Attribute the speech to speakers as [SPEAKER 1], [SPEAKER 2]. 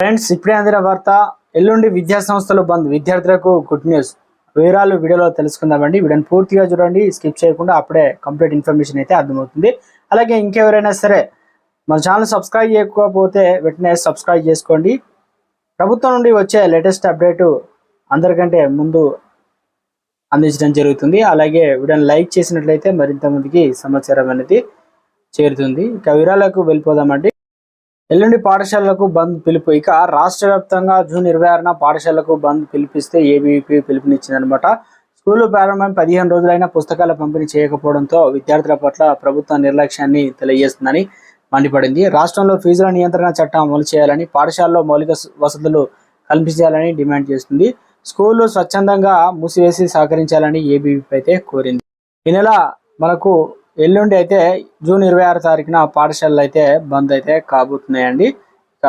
[SPEAKER 1] Friends ఇప్పుడే అందిన వార్త ఎల్లుండి విద్యా సంస్థలు బంద్. విద్యార్థులకు గుడ్ న్యూస్. వివరాలు వీడియోలో తెలుసుకుందామండి. వీడియోని పూర్తిగా చూడండి స్కిప్ చేయకుండా అప్పుడే కంప్లీట్ ఇన్ఫర్మేషన్ అయితే అర్థమవుతుంది. అలాగే ఇంకెవరైనా సరే మన ఛానల్ సబ్స్క్రైబ్ చేయకపోతే వెంటనే సబ్స్క్రైబ్ చేసుకోండి. ప్రభుత్వం నుండి వచ్చే లేటెస్ట్ అప్డేట్ అందరికంటే ముందు అందించడం జరుగుతుంది. అలాగే వీడియోని లైక్ చేసినట్లయితే మరింత మందికి సమాచారం అనేది చేరుతుంది. ఇక వివరాలకు వెళ్ళిపోదామండి. ఎల్లుండి పాఠశాలలకు బంద్ పిలుపు. ఇక రాష్ట్ర వ్యాప్తంగా జూన్ ఇరవై ఆరున పాఠశాలకు బంద్ పిలిపిస్తే ఏబీవీపీ పిలుపునిచ్చిందనమాట స్కూలు ప్రారంభం పదిహేను రోజులైనా పుస్తకాల పంపిణీ చేయకపోవడంతో విద్యార్థుల పట్ల ప్రభుత్వ నిర్లక్ష్యాన్ని తెలియజేస్తుందని మండిపడింది. రాష్ట్రంలో ఫీజుల నియంత్రణ చట్టం అమలు చేయాలని పాఠశాలలో మౌలిక వసతులు కల్పించాలని డిమాండ్ చేస్తుంది. స్కూళ్ళు స్వచ్ఛందంగా మూసివేసి సహకరించాలని ఏబీవీపీ అయితే కోరింది. ఈ నెల మనకు ఎల్లుండి అయితే జూన్ ఇరవై ఆరు తారీఖున పాఠశాలలు అయితే బంద్ అయితే కాబోతున్నాయండి. ఇక